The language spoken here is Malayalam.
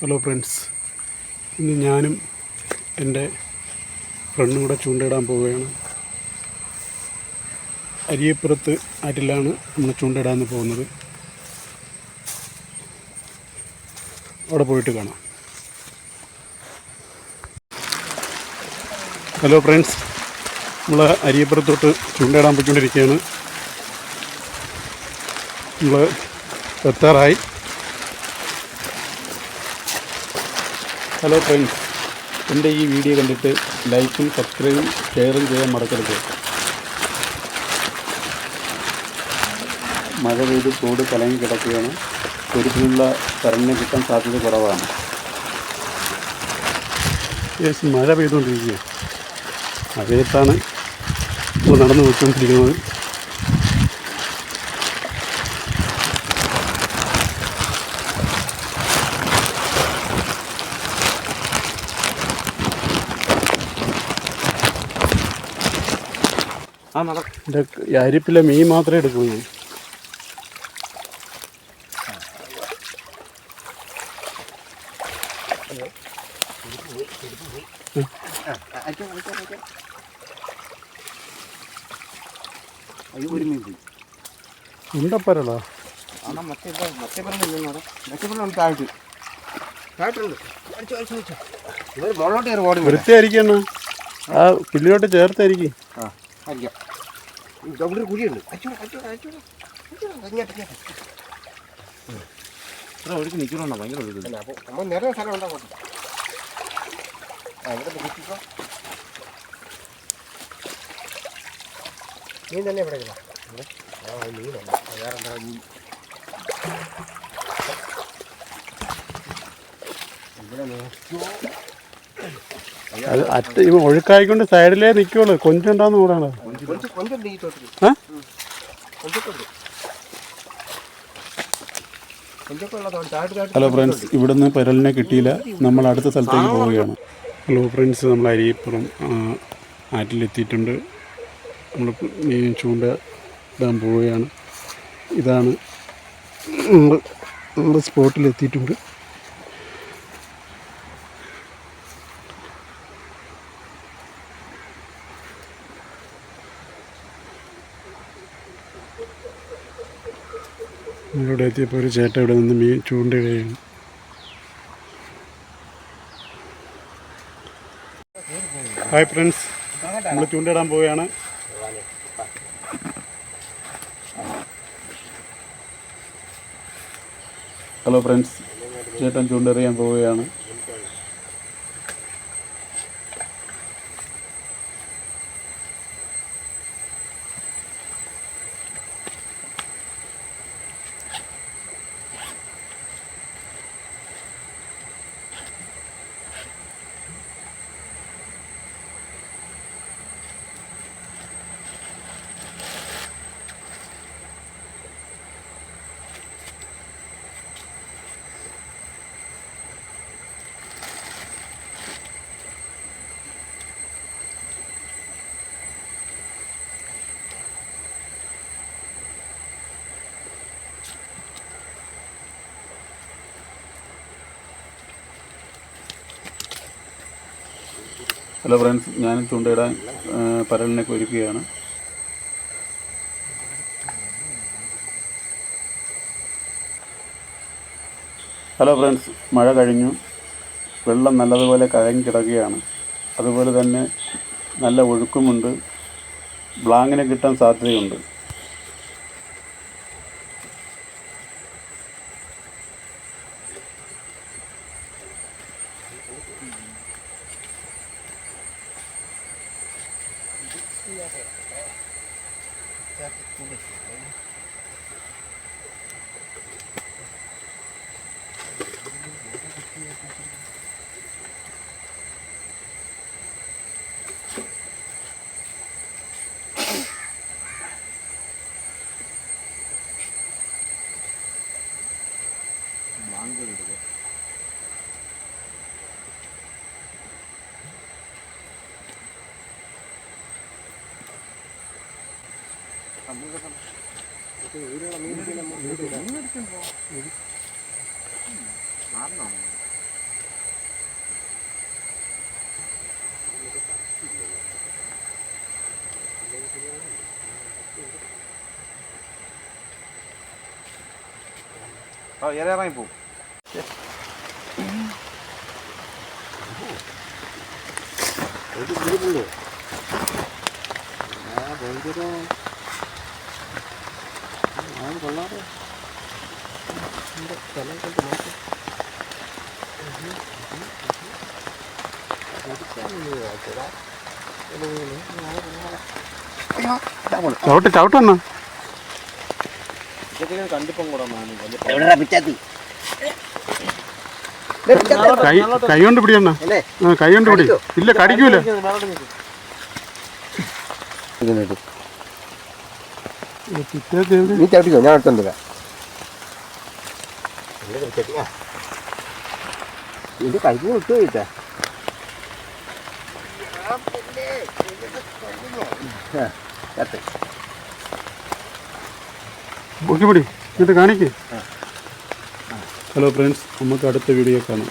ഹലോ ഫ്രണ്ട്സ് ഇന്ന് ഞാനും എന്റെ ഫ്രണ്ടും കൂടെ ചൂണ്ടയിടാൻ പോവുകയാണ്. അരിയപ്പുറത്ത് ആറ്റിലാണ് നമ്മൾ ചൂണ്ടയിടാൻ പോകുന്നത്. അവിടെ പോയിട്ട് കാണാം. ഹലോ ഫ്രണ്ട്സ് നമ്മൾ അരിയപ്പുറത്തോട്ട് ചൂണ്ടയിടാൻ പോയിക്കൊണ്ടിരിക്കുകയാണ്. നമ്മൾ എത്താറായി. ഹലോ ഫ്രണ്ട്സ് എന്റെ ഈ വീഡിയോ കണ്ടിട്ട് ലൈക്കും സബ്സ്ക്രൈബും ഷെയറും ചെയ്യാൻ മറക്കരുത്. മഴ പെയ്ത് ചൂട് കലങ്ങി കിടക്കുകയാണ്. തുരുത്തിലുള്ള കറണ്ടിന് കിട്ടാൻ സാധ്യത കുറവാണ്. യേശു മഴ പെയ്തുകൊണ്ടിരിക്കുകയാണ്. മഴയത്താണ് ഇപ്പോൾ നടന്നു പോയിക്കൊണ്ടിരിക്കുന്നത് ആ നട എന്റെ ഈ അരിപ്പിലെ മീൻ മാത്രമേ എടുക്കൂ ഞാൻ അയ്യോ ഒരു മീൻ പോയി ഉണ്ടപ്പരളോ ആണോ മറ്റേ ഇതാ, മറ്റേ പറഞ്ഞ ഇല്ലെന്നോടെ മറ്റേ പറഞ്ഞ താഴ്ത്ത് താഴ്ത്തുണ്ട് അടിച്ചോ അടിച്ചോ മീൻ ഇവർ മുകളിലോട്ട് കയറി ഓടി വരും വൃത്തിയായിരിക്കണം ആ പുല്ലിലോട്ട് ചേർത്തായിരിക്കും. ആ. അടിക്കാം ഇവിടെ ഒരു കുഴിയുണ്ട്. അച്ചോ അച്ചോ അച്ചോ അടിച്ചോ അങ്ങോട്ട് ഇങ്ങോട്ട്. ഇത്ര ഒഴുക്ക് നിൽക്കണോ ഭയങ്കര ഒഴുക്ക്. അല്ല അപ്പോൾ നമ്മൾ നിറയെ സ്ഥലം ഉണ്ടാവും ആ ഇവിടെ കുത്തിക്കോ മീൻ തന്നെ ഇവിടെ ഇല്ല. ആ മീനല്ല വേറെ എന്താ മീൻ? ഇവിടെ നോക്കിയോ അറ്റ ഇവ ഒഴുക്കായിക്കൊണ്ട് സൈഡിലേ നിൽക്കുള്ളൂ കൊഞ്ചുണ്ടാന്ന് കൂടാണ്. ഹലോ ഫ്രണ്ട്സ് ഇവിടുന്ന് പെരലിനെ കിട്ടിയില്ല. നമ്മൾ അടുത്ത സ്ഥലത്തേക്ക് പോവുകയാണ്. ഹലോ ഫ്രണ്ട്സ് നമ്മൾ അരിപ്പുറം ആറ്റിലെത്തിയിട്ടുണ്ട് നമ്മൾ ചൂണ്ട ഇടാൻ പോവുകയാണ്. ഇതാണ് നമ്മൾ നമ്മുടെ സ്പോട്ടിലെത്തിയിട്ടുണ്ട് നമ്മളിവിടെ എത്തിയപ്പോൾ ഒരു ചേട്ട ഇവിടെ നിന്ന് മീൻ ചൂണ്ടിടുകയാണ് ഹായ് ഫ്രണ്ട്സ് നമ്മൾ ചൂണ്ടിടാൻ പോവുകയാണ്. ഹലോ ഫ്രണ്ട്സ് ചേട്ടൻ ചൂണ്ടെറിയാൻ പോവുകയാണ്. ഹലോ ഫ്രണ്ട്സ് ഞാൻ ചൂണ്ടയിടാൻ പരലിനെ ഒരുക്കുകയാണ്. ഹലോ ഫ്രണ്ട്സ് മഴ കഴിഞ്ഞു. വെള്ളം നല്ലതുപോലെ കഴങ്ങി കിടക്കുകയാണ്. അതുപോലെ തന്നെ നല്ല ഒഴുക്കുമുണ്ട്. ബ്ലാങ്ങിനെ കിട്ടാൻ സാധ്യതയുണ്ട്. 흘려서 짧게 두개 줄게요. 망고를 되게 ഓ ഏറെ ഇറങ്ങി പോവും ഒരു പുള്ളി പുള്ളി ആ ഭയങ്കര ആ, കൊള്ളാതെ കൈകൊണ്ട് കൊണ്ട് നോക്ക്. ചവിട്ട് ചവിട്ടെണ്ണ കൈ കൊണ്ട് പിടിയണ്ണ. കൈ കൊണ്ട് പിടി. ഇല്ല കടിക്കൂല. നീ ചവിട്ടിക്കോ ഞാൻ എടുത്തോണ്ടില്ല ഇത് കഴിക്കുന്ന വിട്ടു പോയിട്ടേ. പൊക്കി പിടി എന്നിട്ട് കാണിക്ക്. ഹലോ ഫ്രണ്ട്സ് നമുക്ക് അടുത്ത വീഡിയോ കാണാം.